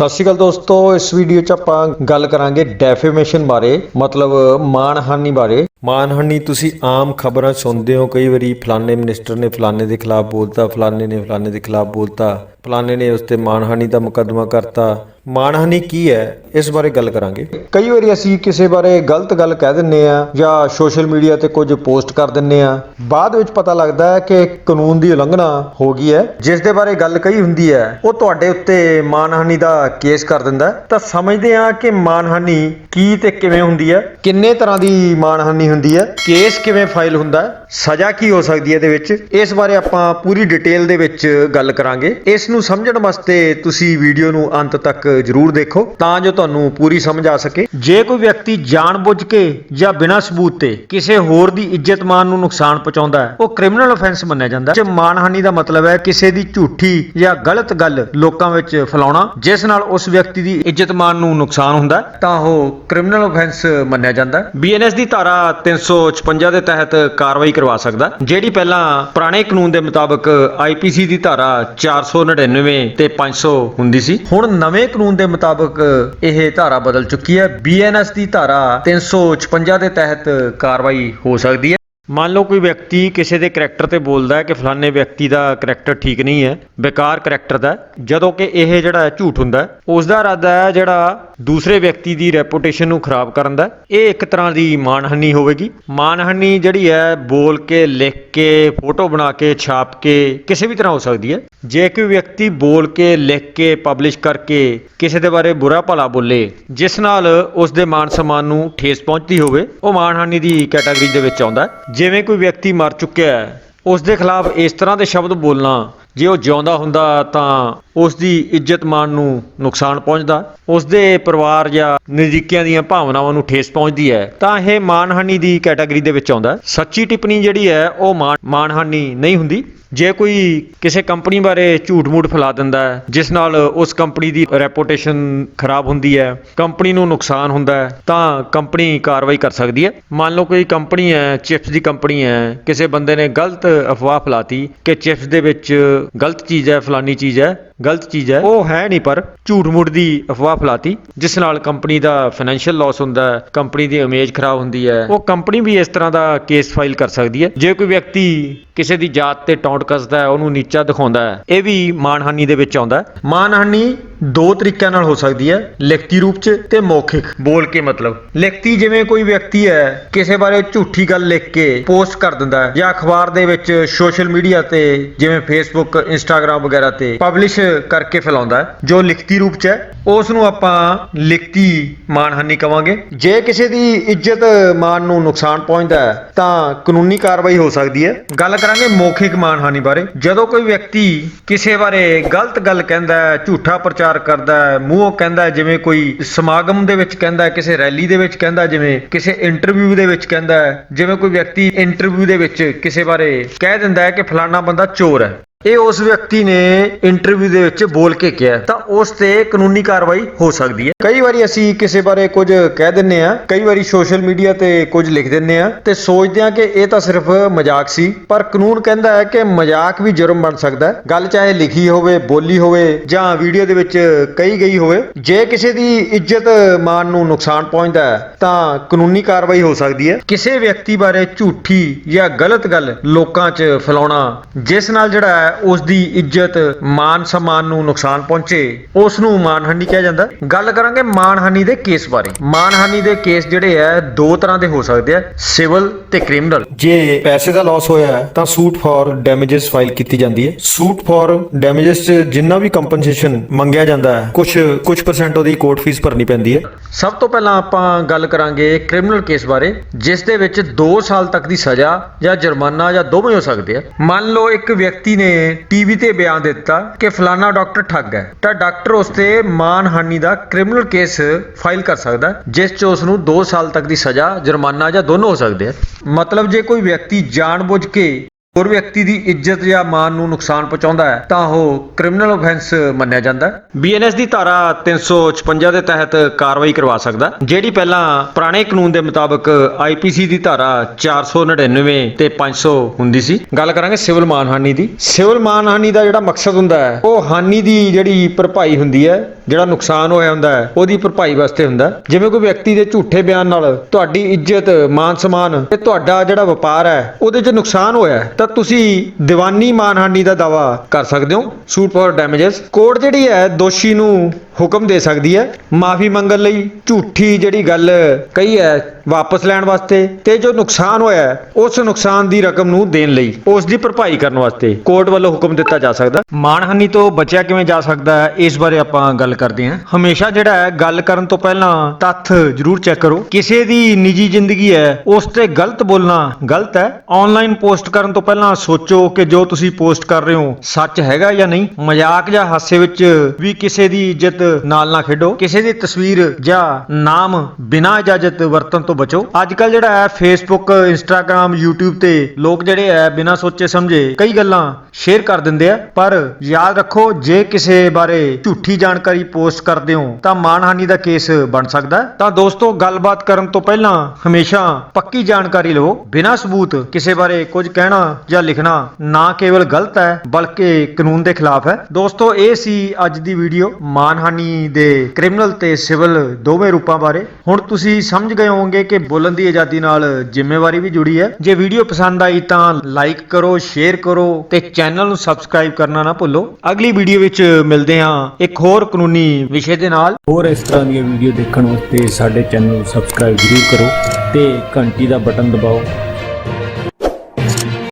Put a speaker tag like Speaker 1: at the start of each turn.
Speaker 1: ਸਤਿ ਸ਼੍ਰੀ ਅਕਾਲ ਦੋਸਤੋ, ਇਸ ਵੀਡੀਓ 'ਚ ਆਪਾਂ ਗੱਲ ਕਰਾਂਗੇ ਡੈਫੇਮੇਸ਼ਨ ਬਾਰੇ, ਮਤਲਬ ਮਾਨਹਾਨੀ ਬਾਰੇ। ਮਾਨਹਾਨੀ, ਤੁਸੀਂ ਆਮ ਖਬਰਾਂ ਸੁਣਦੇ ਹੋ। ਕਈ ਵਾਰੀ ਫਲਾਣੇ ਮਿਨਿਸਟਰ ਨੇ ਫਲਾਣੇ ਦੇ ਖਿਲਾਫ ਬੋਲਤਾ, ਫਲਾਣੇ ਨੇ ਫਲਾਣੇ ਦੇ ਖਿਲਾਫ ਬੋਲਤਾ, ਫਲਾਣੇ ਨੇ ਉਸ ਤੇ ਮਾਨਹਾਨੀ ਦਾ ਮੁਕੱਦਮਾ ਕਰਤਾ। ਮਾਨਹਾਨੀ ਕੀ ਹੈ? ਇਸ ਬਾਰੇ ਗੱਲ ਕਰਾਂਗੇ। ਕਈ ਵਾਰੀ ਅਸੀਂ ਕਿਸੇ ਬਾਰੇ ਗਲਤ ਗੱਲ ਕਹਿ ਦਿੰਨੇ ਆ ਜਾਂ ਸੋਸ਼ਲ ਮੀਡੀਆ ਤੇ ਕੁਝ ਪੋਸਟ ਕਰ ਦਿੰਨੇ ਆ। ਬਾਅਦ ਵਿੱਚ ਪਤਾ ਲੱਗਦਾ ਹੈ ਕਿ ਕਾਨੂੰਨ ਦੀ ਉਲੰਘਣਾ ਹੋ ਗਈ ਹੈ। ਜਿਸ ਦੇ ਬਾਰੇ ਗੱਲ ਕਹੀ ਹੁੰਦੀ ਹੈ, ਉਹ ਤੁਹਾਡੇ ਉੱਤੇ ਮਾਨਹਾਨੀ ਦਾ ਕੇਸ ਕਰ ਦਿੰਦਾ ਤਾਂ ਸਮਝਦੇ ਆ ਕਿ ਮਾਨਹਾਨੀ ਕੀ ਤੇ ਕਿਵੇਂ ਹੁੰਦੀ ਹੈ। ਕਿੰਨੇ ਤਰ੍ਹਾਂ ਦੀ ਮਾਨਹਾਨੀ ਹੁੰਦੀ ਹੈ ਕੇਸ ਕਿਵੇਂ ਫਾਈਲ ਹੁੰਦਾ ਹੈ ਸਜ਼ਾ ਕੀ ਹੋ ਸਕਦੀ ਹੈ ਇਹਦੇ ਵਿੱਚ? ਇਸ ਬਾਰੇ ਆਪਾਂ ਪੂਰੀ ਡਿਟੇਲ ਦੇ ਵਿੱਚ ਗੱਲ ਕਰਾਂਗੇ। ਇਸ ਨੂੰ ਸਮਝਣ ਵਾਸਤੇ ਤੁਸੀਂ ਵੀਡੀਓ ਨੂੰ ਅੰਤ ਤੱਕ ਜਰੂਰ ਦੇਖੋ, ਤਾਂ ਜੋ ਤੁਹਾਨੂੰ ਪੂਰੀ ਸਮਝ ਆ ਸਕੇ। ਜੇ ਕੋਈ ਵਿਅਕਤੀ ਜਾਣਬੁੱਝ ਕੇ ਜਾਂ ਬਿਨਾਂ ਸਬੂਤ ਤੇ ਕਿਸੇ ਹੋਰ ਦੀ ਇੱਜ਼ਤ ਨੂੰ ਨੁਕਸਾਨ ਪਹੁੰਚਾਉਂਦਾ ਹੈ, ਉਹ ਕ੍ਰਿਮੀਨਲ ਆਫੈਂਸ ਮੰਨਿਆ ਜਾਂਦਾ ਹੈ। ਜੇ ਮਾਨਹਾਨੀ ਦਾ ਮਤਲਬ ਹੈ ਕਿਸੇ ਦੀ ਝੂਠੀ ਜਾਂ ਗਲਤ ਗੱਲ ਲੋਕਾਂ ਵਿੱਚ ਫੈਲਾਉਣਾ, ਜਿਸ ਨਾਲ ਉਸ ਵਿਅਕਤੀ ਦੀ ਇੱਜ਼ਤ ਮਾਨ ਨੂੰ ਨੁਕਸਾਨ ਹੁੰਦਾ ਤਾਂ ਉਹ ਕ੍ਰਿਮੀਨਲ ਆਫੈਂਸ ਮੰਨਿਆ ਜਾਂਦਾ ਹੈ। ਬੀਐਨਐਸ ਦੀ ਧਾਰਾ 356 ਦੇ ਤਹਿਤ ਕਾਰਵਾਈ ਕਰਵਾ ਸਕਦਾ। ਜਿਹੜੀ ਪਹਿਲਾਂ ਪੁਰਾਣੇ ਕਾਨੂੰਨ ਦੇ ਮੁਤਾਬਕ ਆਈਪੀਸੀ ਦੀ ਧਾਰਾ 499 ਤੇ 500 ਹੁੰਦੀ ਸੀ, ਹੁਣ ਨਵੇਂ ਕਾਨੂੰਨ ਦੇ ਮੁਤਾਬਕ ਇਹ ਧਾਰਾ ਬਦਲ ਚੁੱਕੀ ਹੈ। ਬੀਐਨਐਸ ਦੀ ਧਾਰਾ 356 ਦੇ ਤਹਿਤ ਕਾਰਵਾਈ ਹੋ ਸਕਦੀ ਹੈ। ਮੰਨ ਲਓ ਕੋਈ ਵਿਅਕਤੀ ਕਿਸੇ ਦੇ ਕਰੈਕਟਰ ਤੇ ਬੋਲਦਾ ਹੈ ਕਿ ਫਲਾਣੇ ਵਿਅਕਤੀ ਦਾ ਕਰੈਕਟਰ ਠੀਕ ਨਹੀਂ ਹੈ ਬੇਕਾਰ ਕਰੈਕਟਰ ਦਾ ਜਦੋਂ ਕਿ ਇਹ ਜਿਹੜਾ ਝੂਠ ਹੁੰਦਾ ਹੈ, ਉਸ ਦਾ ਇਰਾਦਾ ਹੈ ਜਿਹੜਾ ਦੂਸਰੇ ਵਿਅਕਤੀ ਦੀ ਰੈਪੂਟੇਸ਼ਨ ਨੂੰ ਖਰਾਬ ਕਰਨ ਦਾ ਇਹ ਇੱਕ ਤਰ੍ਹਾਂ ਦੀ ਮਾਨਹਾਨੀ ਹੋਵੇਗੀ। ਮਾਨਹਾਨੀ ਜਿਹੜੀ ਹੈ ਬੋਲ ਕੇ ਲਿਖ ਕੇ ਫੋਟੋ ਬਣਾ ਕੇ ਛਾਪ ਕੇ ਕਿਸੇ ਵੀ ਤਰ੍ਹਾਂ ਹੋ ਸਕਦੀ ਹੈ। ਜੇ ਕੋਈ ਵਿਅਕਤੀ ਬੋਲ ਕੇ ਲਿਖ ਕੇ ਪਬਲਿਸ਼ ਕਰਕੇ ਕਿਸੇ ਦੇ ਬਾਰੇ ਬੁਰਾ ਭਲਾ ਬੋਲੇ ਜਿਸ ਨਾਲ ਉਸ ਦੇ ਮਾਨ ਸਨਮਾਨ ਨੂੰ ਠੇਸ ਪਹੁੰਚਦੀ ਹੋਵੇ ਉਹ ਮਾਨਹਾਨੀ ਦੀ ਕੈਟਾਗਰੀ ਦੇ ਵਿੱਚ ਆਉਂਦਾ ਹੈ। ਜਿਵੇਂ ਕੋਈ ਵਿਅਕਤੀ ਮਰ ਚੁੱਕਿਆ ਹੈ ਉਸ ਦੇ ਖਿਲਾਫ ਇਸ ਤਰ੍ਹਾਂ ਦੇ ਸ਼ਬਦ ਬੋਲਣਾ ਜੇ ਉਹ ਜਿਉਂਦਾ ਹੁੰਦਾ ਤਾਂ ਉਸ ਦੀ ਇੱਜ਼ਤ ਮਾਨ ਨੂੰ ਨੁਕਸਾਨ ਪਹੁੰਚਦਾ। ਉਸ ਦੇ ਪਰਿਵਾਰ ਜਾਂ ਨਜ਼ਦੀਕੀਆਂ ਦੀਆਂ ਭਾਵਨਾਵਾਂ ਨੂੰ ਠੇਸ ਪਹੁੰਚਦੀ ਹੈ। ਤਾਂ ਇਹ ਮਾਨਹਾਨੀ ਦੀ ਕੈਟਾਗਰੀ ਦੇ ਵਿੱਚ ਆਉਂਦਾ। ਸੱਚੀ ਟਿੱਪਣੀ ਜਿਹੜੀ ਹੈ, ਉਹ ਮਾਨ- ਮਾਨਹਾਨੀ ਨਹੀਂ ਹੁੰਦੀ। ਜੇ ਕੋਈ ਕਿਸੇ ਕੰਪਨੀ ਬਾਰੇ ਝੂਠ-ਮੂਠ ਫੈਲਾ ਦਿੰਦਾ ਹੈ, ਜਿਸ ਨਾਲ ਉਸ ਕੰਪਨੀ ਦੀ ਰੈਪੂਟੇਸ਼ਨ ਖਰਾਬ ਹੁੰਦੀ ਹੈ, ਕੰਪਨੀ ਨੂੰ ਨੁਕਸਾਨ ਹੁੰਦਾ ਹੈ, ਤਾਂ ਕੰਪਨੀ ਕਾਰਵਾਈ ਕਰ ਸਕਦੀ ਹੈ। ਮੰਨ ਲਓ ਕੋਈ ਕੰਪਨੀ ਹੈ, ਚਿਪਸ ਦੀ ਕੰਪਨੀ ਹੈ, ਕਿਸੇ ਬੰਦੇ ਨੇ ਗਲਤ ਅਫਵਾਹ ਫੈਲਾਤੀ ਕਿ ਚਿਪਸ ਦੇ ਵਿੱਚ ਗਲਤ ਚੀਜ਼ ਹੈ, ਫਲਾਨੀ ਚੀਜ਼ ਹੈ, ਗਲਤ ਚੀਜ਼ ਹੈ। ਉਹ ਹੈ ਨਹੀਂ, ਪਰ ਝੂਠ-ਮੂਠ ਦੀ ਅਫਵਾਹ ਫੈਲਾਤੀ, ਜਿਸ ਨਾਲ ਕੰਪਨੀ ਦਾ ਫਾਈਨੈਂਸ਼ੀਅਲ ਲਾਸ ਹੁੰਦਾ ਹੈ, ਕੰਪਨੀ ਦੀ ਇਮੇਜ ਖਰਾਬ ਹੁੰਦੀ ਹੈ। ਉਹ ਕੰਪਨੀ ਵੀ ਇਸ ਤਰ੍ਹਾਂ ਦਾ ਕੇਸ ਫਾਈਲ ਕਰ ਸਕਦੀ ਹੈ। ਜੇ ਕੋਈ ਵਿਅਕਤੀ ਕਿਸੇ ਦੀ ਜਾਤ ਤੇ ਟੌਂਟ ਕੱਸਦਾ ਹੈ, ਉਹਨੂੰ ਨੀਚਾ ਦਿਖਾਉਂਦਾ ਹੈ, ਇਹ ਵੀ ਮਾਨਹਾਨੀ ਦੇ ਵਿੱਚ ਆਉਂਦਾ ਹੈ। ਮਾਨਹਾਨੀ ਦੋ ਤਰੀਕਿਆਂ ਨਾਲ ਹੋ ਸਕਦੀ ਹੈ ਲਿਖਤੀ ਰੂਪ 'ਚ ਤੇ ਮੌਖਿਕ। ਬੋਲ ਕੇ ਮਤਲਬ। ਲਿਖਤੀ ਜਿਵੇਂ ਕੋਈ ਵਿਅਕਤੀ ਹੈ ਕਿਸੇ ਬਾਰੇ ਝੂਠੀ ਗੱਲ ਲਿਖ ਕੇ ਪੋਸਟ ਕਰ ਦਿੰਦਾ ਹੈ ਜਾਂ ਅਖਬਾਰ ਦੇ ਵਿੱਚ ਸੋਸ਼ਲ ਮੀਡੀਆ ਤੇ ਜਿਵੇਂ ਫੇਸਬੁੱਕ ਇੰਸਟਾਗ੍ਰam ਵਗੈਰਾ ਤੇ ਪਬਲਿਸ਼ ਕਰਕੇ ਫੈਲਾਉਂਦਾ ਹੈ ਜੋ ਲਿਖਤੀ ਰੂਪ 'ਚ ਹੈ ਉਸ ਨੂੰ ਆਪਾਂ ਲਿਖਤੀ ਮਾਨਹਾਨੀ ਕਵਾਂਗੇ। ਜੇ ਕਿਸੇ ਦੀ ਇੱਜ਼ਤ ਮਾਨ ਨੂੰ ਨੁਕਸਾਨ ਪਹੁੰਚਦਾ ਹੈ ਤਾਂ ਕਾਨੂੰਨੀ ਕਾਰਵਾਈ ਹੋ ਸਕਦੀ ਹੈ। ਗੱਲ ਕਰਾਂਗੇ ਮੌਖਿਕ ਮਾਨਹਾਨੀ ਬਾਰੇ। ਜਦੋਂ ਕੋਈ ਵਿਅਕਤੀ ਕਿਸੇ ਬਾਰੇ ਗਲਤ ਗੱਲ ਕਹਿੰਦਾ ਹੈ ਝੂਠਾ ਪ੍ਰਚਾਰ ਕਰਦਾ ਹੈ, ਮੂੰਹੋਂ ਕਹਿੰਦਾ ਹੈ, ਜਿਵੇਂ ਕੋਈ ਸਮਾਗਮ ਦੇ ਵਿੱਚ ਕਹਿੰਦਾ ਹੈ, ਕਿਸੇ ਰੈਲੀ ਦੇ ਵਿੱਚ ਕਹਿੰਦਾ ਜਿਵੇਂ ਕਿਸੇ ਇੰਟਰਵਿਊ ਦੇ ਵਿੱਚ ਕਹਿੰਦਾ ਹੈ, ਜਿਵੇਂ ਕੋਈ ਵਿਅਕਤੀ ਇੰਟਰਵਿਊ ਦੇ ਵਿੱਚ ਕਿਸੇ ਬਾਰੇ ਕਹਿ ਦਿੰਦਾ ਹੈ ਕਿ ਫਲਾਣਾ ਬੰਦਾ ਚੋਰ ਹੈ। ਇਹ ਉਸ ਵਿਅਕਤੀ ਨੇ ਇੰਟਰਵਿਊ ਦੇ ਵਿੱਚ ਬੋਲ ਕੇ ਕਿਹਾ ਤਾਂ ਉਸ ਤੇ ਕਾਨੂੰਨੀ ਕਾਰਵਾਈ ਹੋ ਸਕਦੀ ਹੈ। ਕਈ ਵਾਰੀ ਅਸੀਂ ਕਿਸੇ ਬਾਰੇ ਕੁਝ ਕਹਿ ਦਿੰਨੇ ਆ ਕਈ ਵਾਰੀ ਸੋਸ਼ਲ ਮੀਡੀਆ ਤੇ ਕੁਝ ਲਿਖ ਦਿੰਨੇ ਆ ਤੇ ਸੋਚਦੇ ਆ ਕਿ ਇਹ ਤਾਂ ਸਿਰਫ ਮਜ਼ਾਕ ਸੀ। ਪਰ ਕਾਨੂੰਨ ਕਹਿੰਦਾ ਹੈ ਕਿ ਮਜ਼ਾਕ ਵੀ ਜੁਰਮ ਬਣ ਸਕਦਾ ਹੈ। ਗੱਲ ਚਾਹੇ ਲਿਖੀ ਹੋਵੇ, ਬੋਲੀ ਹੋਵੇ ਜਾਂ ਵੀਡੀਓ ਦੇ ਵਿੱਚ ਕਹੀ ਗਈ ਹੋਵੇ। ਜੇ ਕਿਸੇ ਦੀ ਇੱਜ਼ਤ ਮਾਨ ਨੂੰ ਨੁਕਸਾਨ ਪਹੁੰਚਦਾ ਹੈ, ਤਾਂ ਕਾਨੂੰਨੀ ਕਾਰਵਾਈ ਹੋ ਸਕਦੀ ਹੈ। ਕਿਸੇ ਵਿਅਕਤੀ ਬਾਰੇ ਝੂਠੀ ਜਾਂ ਗਲਤ ਗੱਲ ਲੋਕਾਂ 'ਚ ਫੈਲਾਉਣਾ ਜਿਸ ਨਾਲ ਜਿਹੜਾ ਹੈ ਉਸ ਦੀ ਇੱਜ਼ਤ ਮਾਨ ਸਮਾਨ ਨੂੰ ਨੁਕਸਾਨ ਪਹੁੰਚੇ ਉਸ ਨੂੰ ਮਾਨਹਾਨੀ ਕਿਹਾ ਜਾਂਦਾ। ਗੱਲ ਕਰਾਂਗੇ ਮਾਨਹਾਨੀ ਦੇ ਕੇਸ ਬਾਰੇ। ਮਾਨਹਾਨੀ ਦੇ ਕੇਸ ਜਿਹੜੇ ਹੈ ਦੋ ਤਰ੍ਹਾਂ ਦੇ ਹੋ ਸਕਦੇ ਆ ਸਿਵਲ ਤੇ ਕ੍ਰਿਮੀਨਲ। ਜੇ ਪੈਸੇ ਦਾ ਲਾਸ ਹੋਇਆ ਤਾਂ ਸੂਟ ਫਾਰ ਡੈਮੇजेस ਫਾਈਲ ਕੀਤੀ ਜਾਂਦੀ ਹੈ। ਸੂਟ ਫਾਰ ਡੈਮੇजेस ਜਿੰਨਾ ਵੀ ਕੰਪਨਸੇਸ਼ਨ ਮੰਗਿਆ ਜਾਂਦਾ ਹੈ ਕੁਝ ਕੁਝ ਪਰਸੈਂਟ ਉਹਦੀ ਕੋਰਟ ਫੀਸ ਭਰਨੀ ਪੈਂਦੀ ਹੈ। ਸਭ ਤੋਂ ਪਹਿਲਾਂ ਆਪਾਂ ਗੱਲ ਕਰਾਂਗੇ ਕ੍ਰਿਮੀਨਲ ਕੇਸ ਬਾਰੇ ਜਿਸ ਦੇ ਵਿੱਚ 2 ਸਾਲ ਤੱਕ ਦੀ ਸਜ਼ਾ ਜਾਂ ਜੁਰਮਾਨਾ ਜਾਂ ਦੋਵੇਂ ਹੋ ਸਕਦੇ ਆ। ਮੰਨ ਲਓ ਇੱਕ ਵਿਅਕਤੀ ਨੇ ਟੀਵੀ ਤੇ ਬਿਆਨ ਦਿੱਤਾ ਕਿ ਫਲਾਨਾ ਡਾਕਟਰ ਠੱਗ ਹੈ। ਤਾਂ ਡਾਕਟਰ ਉਸ ਤੇ ਮਾਨਹਾਨੀ ਦਾ ਕ੍ਰਿਮੀਨਲ ਕੇਸ ਫਾਈਲ ਕਰ ਸਕਦਾ ਜਿਸ 'ਚ ਉਸ ਨੂੰ 2 ਸਾਲ ਤੱਕ ਦੀ ਸਜ਼ਾ, ਜੁਰਮਾਨਾ ਜਾਂ ਦੋਨੋਂ ਹੋ ਸਕਦੇ ਆ। ਮਤਲਬ ਜੇ ਕੋਈ ਵਿਅਕਤੀ ਜਾਣਬੁੱਝ ਕੇ ਹੋਰ ਵਿਅਕਤੀ ਦੀ ਇੱਜ਼ਤ ਜਾਂ ਮਾਨ ਨੂੰ ਨੁਕਸਾਨ ਪਹੁੰਚਾਉਂਦਾ ਹੈ, ਤਾਂ ਉਹ ਕ੍ਰਿਮੀਨਲ ਆਫੈਂਸ ਮੰਨਿਆ ਜਾਂਦਾ ਹੈ। ਬੀਐਨਐਸ ਦੀ ਧਾਰਾ 356 ਦੇ ਤਹਿਤ ਕਾਰਵਾਈ ਕਰਵਾ ਸਕਦਾ ਜਿਹੜੀ ਪਹਿਲਾਂ ਪੁਰਾਣੇ ਕਾਨੂੰਨ ਦੇ ਮੁਤਾਬਕ ਆਈਪੀਸੀ ਦੀ ਧਾਰਾ 499 ਤੇ 500 ਹੁੰਦੀ ਸੀ। ਗੱਲ ਕਰਾਂਗੇ ਸਿਵਲ ਮਾਨਹਾਨੀ ਦੀ। ਸਿਵਲ ਮਾਨਹਾਨੀ ਦਾ ਜਿਹੜਾ ਮਕਸਦ ਹੁੰਦਾ ਹੈ, ਉਹ ਹਾਨੀ ਦੀ ਜਿਹੜੀ ਭਰਪਾਈ ਹੁੰਦੀ ਹੈ, ਜਿਹੜਾ ਨੁਕਸਾਨ ਹੋਇਆ ਹੁੰਦਾ ਹੈ, ਉਹਦੀ ਭਰਪਾਈ ਵਾਸਤੇ ਹੁੰਦਾ ਜਿਵੇਂ ਕੋਈ ਵਿਅਕਤੀ ਦੇ ਝੂਠੇ ਬਿਆਨ ਨਾਲ ਤੁਹਾਡੀ ਇੱਜ਼ਤ, ਮਾਨ ਸਨਮਾਨ ਤੇ ਤੁਹਾਡਾ ਜਿਹੜਾ ਵਪਾਰ ਹੈ, ਉਹਦੇ 'ਚ ਨੁਕਸਾਨ ਹੋਇਆ ਤਾਂ ਤੁਸੀਂ ਦੀਵਾਨੀ ਮਾਨਹਾਨੀ ਦਾ ਦਾਵਾ ਕਰ ਸਕਦੇ ਹੋ? ਸੂਟ ਫਾਰ ਡੈਮੇजेस ਕੋਰਟ ਜਿਹੜੀ ਹੈ ਦੋਸ਼ੀ ਨੂੰ ਹੁਕਮ ਦੇ ਸਕਦੀ ਹੈ। ਮਾਫੀ ਮੰਗਣ ਲਈ ਝੂਠੀ ਜਿਹੜੀ ਗੱਲ ਕਹੀ ਹੈ ਵਾਪਸ ਲੈਣ ਵਾਸਤੇ ਤੇ ਜੋ ਨੁਕਸਾਨ ਹੋਇਆ ਉਸ ਨੁਕਸਾਨ ਦੀ ਰਕਮ ਨੂੰ ਦੇਣ ਲਈ, ਉਸ ਦੀ ਭਰਪਾਈ ਕਰਨ ਵਾਸਤੇ ਕੋਰਟ ਵੱਲੋਂ ਹੁਕਮ ਦਿੱਤਾ ਜਾ ਸਕਦਾ। ਮਾਨਹਾਨੀ ਤੋਂ ਬਚਿਆ ਕਿਵੇਂ ਜਾ ਸਕਦਾ ਹੈ, ਇਸ ਬਾਰੇ ਆਪਾਂ ਗੱਲ ਕਰਦੇ ਹਾਂ। ਹਮੇਸ਼ਾ ਜਿਹੜਾ ਹੈ, ਗੱਲ ਕਰਨ ਤੋਂ ਪਹਿਲਾਂ ਤੱਥ ਜ਼ਰੂਰ ਚੈੱਕ ਕਰੋ। ਕਿਸੇ ਦੀ ਨਿੱਜੀ ਜ਼ਿੰਦਗੀ ਹੈ, ਉਸ ਤੇ ਗਲਤ ਬੋਲਣਾ ਗਲਤ ਹੈ। ਆਨਲਾਈਨ ਪੋਸਟ ਕਰਨ ਤੋਂ ਪਹਿਲਾਂ ਸੋਚੋ ਕਿ ਜੋ ਤੁਸੀਂ ਪੋਸਟ ਕਰ ਰਹੇ ਹੋ, ਸੱਚ ਹੈਗਾ ਜਾਂ ਨਹੀਂ। ਮਜ਼ਾਕ ਜਾਂ ਹਾਸੇ ਵਿੱਚ ਵੀ ਕਿਸੇ ਦੀ ਇੱਜ਼ਤ ਨਾਲ ਨਾ ਖੇਡੋ। ਕਿਸੇ ਦੀ ਤਸਵੀਰ ਜਾਂ ਨਾਮ ਬਿਨਾਂ ਇਜਾਜ਼ਤ ਵਰਤਣ ਤੋਂ ਬਚੋ। ਅੱਜ ਕੱਲ ਜਿਹੜਾ ਹੈ ਫੇਸਬੁੱਕ ਇੰਸਟਾਗ੍ਰam YouTube ਤੇ ਲੋਕ ਜਿਹੜੇ ਹੈ ਬਿਨਾਂ ਸੋਚੇ ਸਮਝੇ ਕਈ ਗੱਲਾਂ ਸ਼ੇਅਰ ਕਰ ਦਿੰਦੇ ਆ। ਪਰ ਯਾਦ ਰੱਖੋ, ਜੇ ਕਿਸੇ ਬਾਰੇ ਝੂਠੀ ਜਾਣਕਾਰੀ ਪੋਸਟ ਕਰਦੇ ਹੋ, ਤਾਂ ਮਾਨਹਾਨੀ ਦਾ ਕੇਸ ਬਣ ਸਕਦਾ ਤਾਂ ਦੋਸਤੋ, ਗੱਲਬਾਤ ਕਰਨ ਤੋਂ ਪਹਿਲਾਂ ਹਮੇਸ਼ਾ ਪੱਕੀ ਜਾਣਕਾਰੀ ਲਵੋ। ਬਿਨਾਂ ਸਬੂਤ ਕਿਸੇ ਬਾਰੇ ਕੁਝ ਕਹਿਣਾ ਜਾਂ ਲਿਖਣਾ ਨਾ ਕੇਵਲ ਗਲਤ ਹੈ, ਬਲਕਿ ਕਾਨੂੰਨ ਦੇ ਖਿਲਾਫ ਹੈ। ਦੋਸਤੋ, ਇਹ ਸੀ ਅੱਜ ਦੀ ਵੀਡੀਓ ਮਾਨਹਾਨੀ ਦੇ ਕ੍ਰਿਮੀਨਲ ਤੇ ਸਿਵਲ ਦੋਵੇਂ ਰੂਪਾਂ ਬਾਰੇ। ਹੁਣ ਤੁਸੀਂ ਸਮਝ ਗਏ ਹੋਵੋਗੇ ਕਿ ਬੋਲਣ ਦੀ ਆਜ਼ਾਦੀ ਨਾਲ ਜ਼ਿੰਮੇਵਾਰੀ ਵੀ ਜੁੜੀ ਹੈ। ਜੇ ਵੀਡੀਓ ਪਸੰਦ ਆਈ ਤਾਂ ਲਾਈਕ ਕਰੋ, ਸ਼ੇਅਰ ਕਰੋ ਤੇ ਚੈਨਲ ਨੂੰ ਸਬਸਕ੍ਰਾਈਬ ਕਰਨਾ ਨਾ ਭੁੱਲੋ। ਅਗਲੀ ਵੀਡੀਓ ਵਿੱਚ ਮਿਲਦੇ ਹਾਂ ਇੱਕ ਹੋਰ ਕਾਨੂੰਨੀ ਵਿਸ਼ੇ ਦੇ ਨਾਲ।
Speaker 2: ਹੋਰ ਇਸ ਤਰ੍ਹਾਂ ਦੀਆਂ ਵੀਡੀਓ ਦੇਖਣ ਵਾਸਤੇ ਸਾਡੇ ਚੈਨਲ ਨੂੰ ਸਬਸਕ੍ਰਾਈਬ ਜ਼ਰੂਰ ਕਰੋ ਤੇ ਘੰਟੀ ਦਾ ਬਟਨ ਦਬਾਓ।